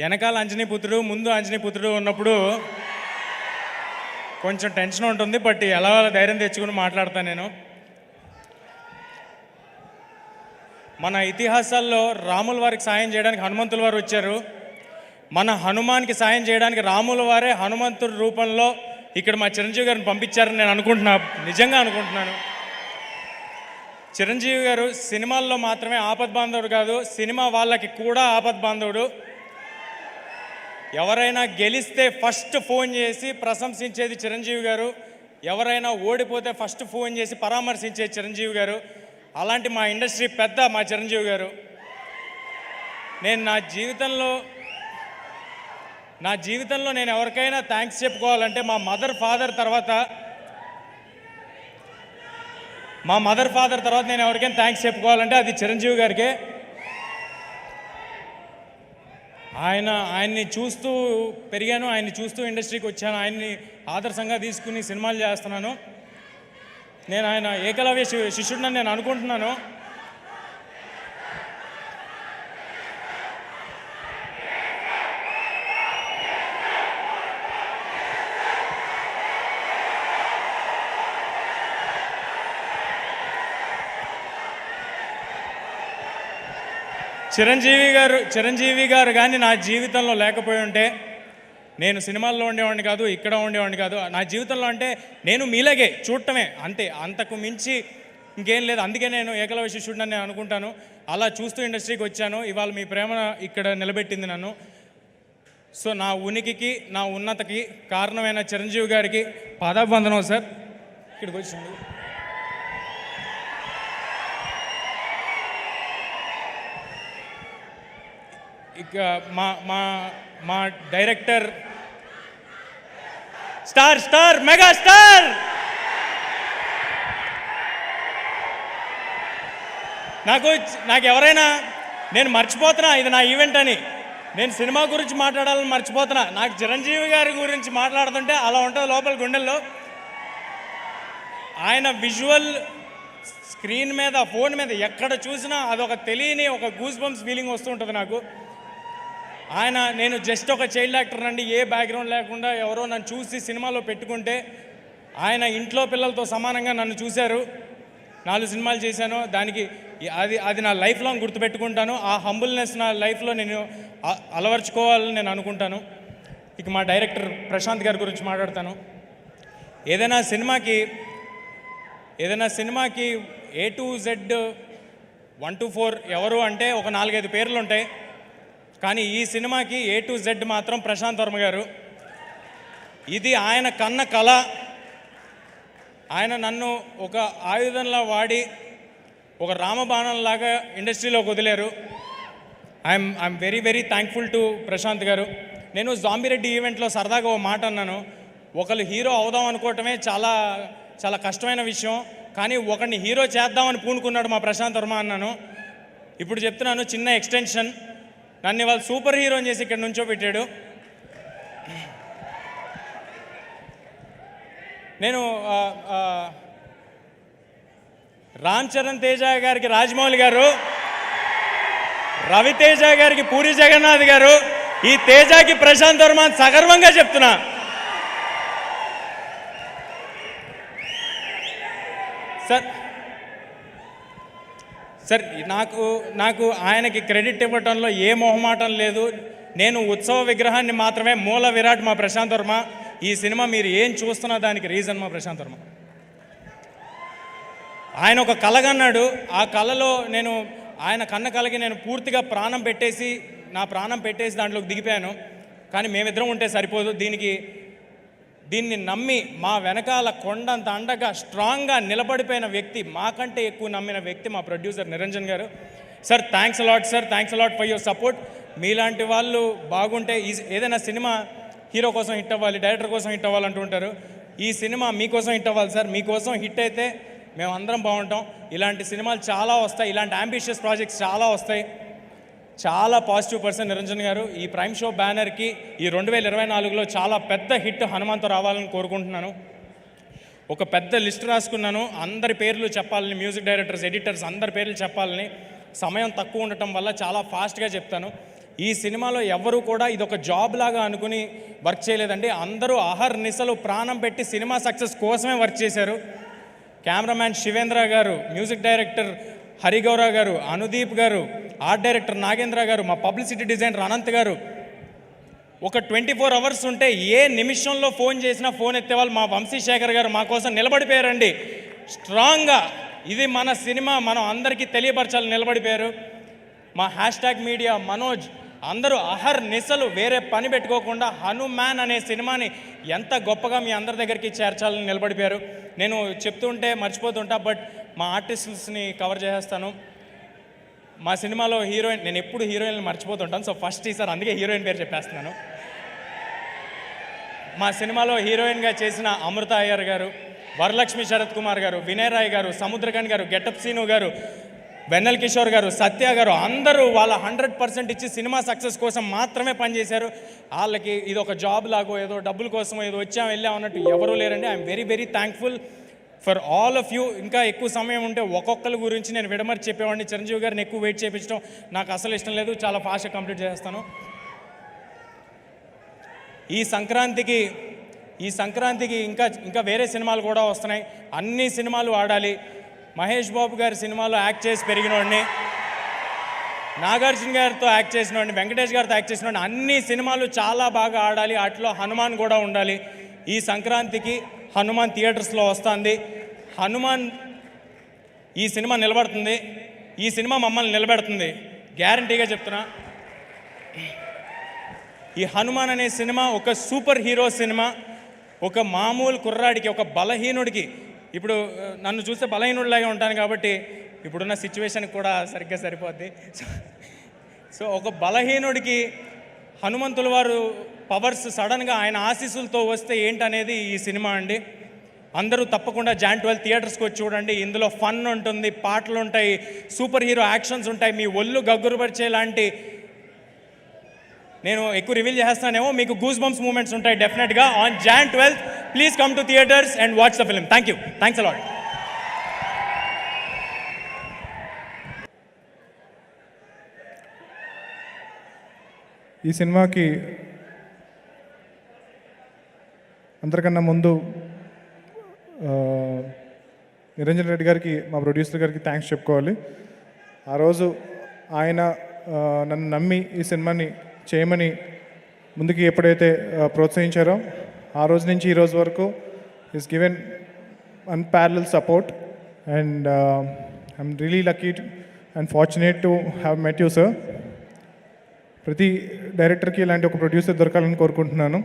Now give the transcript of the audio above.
వెనకాల అంజనీపుత్రుడు ముందు అంజనీపుత్రుడు ఉన్నప్పుడు కొంచెం టెన్షన్ ఉంటుంది బట్ ఎలా ధైర్యం తెచ్చుకుని మాట్లాడతాను నేను. మన ఇతిహాసాల్లో రాముల వారికి సాయం చేయడానికి హనుమంతుల వారు వచ్చారు. మన హనుమాన్కి సాయం చేయడానికి రాముల వారే హనుమంతుడి రూపంలో ఇక్కడ మా చిరంజీవి గారిని పంపించారని నేను అనుకుంటున్నా నిజంగా అనుకుంటున్నాను. చిరంజీవి గారు సినిమాల్లో మాత్రమే ఆపద్బాంధవుడు కాదు సినిమా వాళ్ళకి కూడా ఆపద్బాంధవుడు. ఎవరైనా గెలిస్తే ఫస్ట్ ఫోన్ చేసి ప్రశంసించేది చిరంజీవి గారు. ఎవరైనా ఓడిపోతే ఫస్ట్ ఫోన్ చేసి పరామర్శించేది చిరంజీవి గారు. అలాంటి మా ఇండస్ట్రీ పెద్ద మా చిరంజీవి గారు. నేను నా జీవితంలో నా జీవితంలో నేను ఎవరికైనా థ్యాంక్స్ చెప్పుకోవాలంటే మా మదర్ ఫాదర్ తర్వాత మా మదర్ ఫాదర్ తర్వాత నేను ఎవరికైనా థ్యాంక్స్ చెప్పుకోవాలంటే అది చిరంజీవి గారికే. ఆయన ఆయన్ని చూస్తూ పెరిగాను ఆయన్ని చూస్తూ ఇండస్ట్రీకి వచ్చాను ఆయన్ని ఆదర్శంగా తీసుకుని సినిమాలు చేస్తున్నాను. నేను ఆయన ఏకలవ్య శిష్యుడిని నేను అనుకుంటున్నాను. చిరంజీవి గారు చిరంజీవి గారు కానీ నా జీవితంలో లేకపోయి ఉంటే నేను సినిమాల్లో ఉండేవాడిని కాదు ఇక్కడ ఉండేవాడిని కాదు. నా జీవితంలో అంటే నేను మీలాగే చూడటమే అంతే. అంతకు మించి ఇంకేం లేదు. అందుకే నేను ఏకలవ్య శిష్యుడిని నేను అనుకుంటాను. అలా చూస్తూ ఇండస్ట్రీకి వచ్చాను. ఇవాళ మీ ప్రేమ ఇక్కడ నిలబెట్టింది నన్ను. సో నా ఉనికికి నా ఉన్నతకి కారణమైన చిరంజీవి గారికి పాదాభివందనం సార్. ఇక్కడికి వచ్చి ఇక మా మా మా director. Star star mega star! నాకు నాకు ఎవరైనా నేను మర్చిపోతున్నా ఇది నా ఈవెంట్ అని. నేను సినిమా గురించి మాట్లాడాలని మర్చిపోతున్నా. నాకు చిరంజీవి గారి గురించి మాట్లాడుతుంటే అలా ఉంటుంది లోపల గుండెల్లో. ఆయన విజువల్ స్క్రీన్ మీద ఫోన్ మీద ఎక్కడ చూసినా అదొక తెలియని ఒక గూస్ బంప్స్ ఫీలింగ్ వస్తుంటుంది నాకు. ఆయన నేను జస్ట్ ఒక చైల్డ్ యాక్టర్ అండి ఏ బ్యాక్గ్రౌండ్ లేకుండా ఎవరో నన్ను చూసి సినిమాలో పెట్టుకుంటే ఆయన ఇంట్లో పిల్లలతో సమానంగా నన్ను చూశారు. నాలుగు సినిమాలు చేశాను. దానికి అది అది నా లైఫ్ లాంగ్ గుర్తుపెట్టుకుంటాను. ఆ హంబుల్నెస్ నా లైఫ్లో నేను అ- అలవర్చుకోవాలని నేను అనుకుంటాను. ఇక మా డైరెక్టర్ ప్రశాంత్ గారి గురించి మాట్లాడతాను. ఏదైనా సినిమాకి ఏదైనా సినిమాకి A to Z one two four ఎవరు అంటే ఒక నాలుగైదు పేర్లు ఉంటాయి కానీ ఈ సినిమాకి ఏ టు జెడ్ మాత్రం ప్రశాంత్ వర్మ గారు. ఇది ఆయన కన్న కళ. ఆయన నన్ను ఒక ఆయుధంలా వాడి ఒక రామబాణంలాగా ఇండస్ట్రీలోకి వదిలేరు. I'm I'm very very thankful to Prashanth garu. నేను జాంబిరెడ్డి ఈవెంట్లో సరదాగా ఓ మాట అన్నాను. ఒకళ్ళు హీరో అవుదాం అనుకోవటమే చాలా చాలా కష్టమైన విషయం. కానీ ఒకరిని హీరో చేద్దామని పూనుకున్నాడు మా ప్రశాంత్ వర్మ అన్నాను. ఇప్పుడు చెప్తున్నాను చిన్న ఎక్స్టెన్షన్. నన్ను వాళ్ళు సూపర్ హీరోని చేసి ఇక్కడ నుంచో పెట్టాడు. నేను రామ్ చరణ్ తేజ గారికి రాజమౌళి గారు రవితేజ గారికి పూరి జగన్నాథ్ గారు ఈ తేజకి ప్రశాంత్ వర్మ సగర్వంగా చెప్తున్నా. సార్ సార్ నాకు నాకు ఆయనకి క్రెడిట్ ఇవ్వటంలో ఏ మొహమాటం లేదు. నేను ఉత్సవ విగ్రహాన్ని మాత్రమే మూల విరాట్ మా ప్రశాంత్ వర్మ. ఈ సినిమా మీరు ఏం చూస్తున్నా దానికి రీజన్ మా ప్రశాంత్ వర్మ. ఆయన ఒక కలగన్నాడు. ఆ కళలో నేను ఆయన కన్న కలకి నేను పూర్తిగా ప్రాణం పెట్టేసి నా ప్రాణం పెట్టేసి దాంట్లోకి దిగిపోయాను. కానీ మేమిద్దరం ఉంటే సరిపోదు. దీనికి దీన్ని నమ్మి మా వెనకాల కొండంత అండగా స్ట్రాంగ్గా నిలబడిపోయిన వ్యక్తి మాకంటే ఎక్కువ నమ్మిన వ్యక్తి మా producer Niranjan garu. Sir thanks a lot sir thanks a lot for your support మీలాంటి వాళ్ళు బాగుంటే ఈ ఏదైనా సినిమా హీరో కోసం హిట్ అవ్వాలి డైరెక్టర్ కోసం హిట్ అవ్వాలంటుంటారు ఈ సినిమా మీకోసం హిట్ అవ్వాలి సార్. మీకోసం హిట్ అయితే మేము అందరం బాగుంటాం. ఇలాంటి సినిమాలు చాలా వస్తాయి ఇలాంటి అంబిషియస్ ప్రాజెక్ట్స్ చాలా వస్తాయి. చాలా పాజిటివ్ పర్సన్ నిరంజన్ గారు. ఈ ప్రైమ్ షో బ్యానర్కి ఈ రెండు వేల ఇరవై నాలుగులో చాలా పెద్ద హిట్ హనుమంతు రావాలని కోరుకుంటున్నాను. ఒక పెద్ద లిస్ట్ రాసుకున్నాను. అందరి పేర్లు చెప్పాలని మ్యూజిక్ డైరెక్టర్స్ ఎడిటర్స్ అందరి పేర్లు చెప్పాలని సమయం తక్కువ ఉండటం వల్ల చాలా ఫాస్ట్గా చెప్తాను. ఈ సినిమాలో ఎవరు కూడా ఇది ఒక జాబ్ లాగా అనుకుని వర్క్ చేయలేదండి. అందరూ అహర్ నిశలు ప్రాణం పెట్టి సినిమా సక్సెస్ కోసమే వర్క్ చేశారు. Cameraman Shivendra garu music director హరిగౌర గారు అనుదీప్ గారు ఆర్ట్ డైరెక్టర్ నాగేంద్ర గారు మా పబ్లిసిటీ డిజైనర్ అనంత్ గారు. ఒక ట్వంటీ ఫోర్ అవర్స్ ఉంటే ఏ నిమిషంలో ఫోన్ చేసినా ఫోన్ ఎత్తేవాళ్ళు మా వంశీశేఖర్ గారు మా కోసం నిలబడిపోయారండి. స్ట్రాంగ్గా ఇది మన సినిమా మనం అందరికీ తెలియపరచాలని నిలబడిపోయారు. మా హ్యాష్ ట్యాగ్ మీడియా మనోజ్ అందరూ అహర్ నిశలు వేరే పని పెట్టుకోకుండా హనుమాన్ అనే సినిమాని ఎంత గొప్పగా మీ అందరి దగ్గరికి చేర్చాలని నిలబడిపోయారు. నేను చెప్తుంటే మర్చిపోతుంటా బట్ మా ఆర్టిస్ట్స్ని కవర్ చేసేస్తాను. మా సినిమాలో హీరోయిన్ నేను ఎప్పుడు హీరోయిన్ మర్చిపోతుంటాను. సో ఫస్ట్ ఈసారి అందుకే హీరోయిన్ పేరు చెప్పేస్తున్నాను. మా సినిమాలో హీరోయిన్గా చేసిన అమృత అయ్యర్ గారు వరలక్ష్మి శరత్ కుమార్ గారు వినయ్ రాయ్ గారు సముద్రకన్ గారు గెటప్ సీను గారు వెన్నెల్ కిషోర్ గారు సత్య గారు అందరూ వాళ్ళ హండ్రెడ్ పర్సెంట్ ఇచ్చి సినిమా సక్సెస్ కోసం మాత్రమే పనిచేశారు. వాళ్ళకి ఇది ఒక జాబ్ లాగో ఏదో డబ్బుల కోసమో ఏదో వచ్చాం వెళ్ళాం అన్నట్టు ఎవరూ లేరండి. I'm very very thankful for all of you. ఇంకా ఎక్కువ సమయం ఉంటే ఒక్కొక్కరి గురించి నేను విడమరి చెప్పేవాడిని. చిరంజీవి గారిని ఎక్కువ వెయిట్ చేయించడం నాకు అసలు ఇష్టం లేదు. చాలా ఫాస్ట్గా కంప్లీట్ చేస్తాను ఈ సంక్రాంతికి ఈ సంక్రాంతికి ఇంకా ఇంకా వేరే సినిమాలు కూడా వస్తున్నాయి. అన్ని సినిమాలు ఆడాలి. మహేష్ బాబు గారి సినిమాలో యాక్ట్ చేసి పెరిగినోడిని నాగార్జున గారితో యాక్ట్ చేసినోడిని వెంకటేష్ గారితో యాక్ట్ చేసినోడిని అన్ని సినిమాలు చాలా బాగా ఆడాలి. వాటిలో హనుమాన్ కూడా ఉండాలి. ఈ సంక్రాంతికి హనుమాన్ థియేటర్స్లో వస్తుంది. హనుమాన్ ఈ సినిమా నిలబడుతుంది. ఈ సినిమా మమ్మల్ని నిలబెడుతుంది. గ్యారంటీగా చెప్తున్నా. ఈ హనుమాన్ అనే సినిమా ఒక సూపర్ హీరో సినిమా. ఒక మామూలు కుర్రాడికి ఒక బలహీనుడికి ఇప్పుడు నన్ను చూస్తే బలహీనుడిలాగా ఉంటాను కాబట్టి ఇప్పుడున్న సిచ్యువేషన్కి కూడా సరిగ్గా సరిపోద్ది. సో- సో ఒక బలహీనుడికి హనుమంతుల వారు పవర్స్ సడన్గా ఆయన ఆశీస్సులతో వస్తే ఏంటనేది ఈ సినిమా అండి. అందరూ తప్పకుండా జాన్ ట్వెల్వ్ థియేటర్స్కి వచ్చి చూడండి. ఇందులో ఫన్ ఉంటుంది పాటలు ఉంటాయి సూపర్ హీరో యాక్షన్స్ ఉంటాయి. మీ ఒళ్ళు గగ్గురుపరిచే లాంటి నేను ఎక్కువ రివీల్ చేస్తానేమో మీకు గూస్ బంప్స్ మూమెంట్స్ ఉంటాయి డెఫినెట్గా on Jan twelfth please come to theatres and watch the film thank you thanks a lot ఈ సినిమాకి అందరికన్నా ముందు నిరంజన్ రెడ్డి గారికి మా ప్రొడ్యూసర్ గారికి థ్యాంక్స్ చెప్పుకోవాలి. ఆ రోజు ఆయన నన్ను నమ్మి ఈ సినిమాని చేయమని ముందుకి ఎప్పుడైతే ప్రోత్సహించారో ఆ రోజు నుంచి ఈ రోజు వరకు is given unparalleled support and I'm really lucky and fortunate to have met you sir ప్రతి డైరెక్టర్కి ఇలాంటి ఒక ప్రొడ్యూసర్ దొరకాలని కోరుకుంటున్నాను.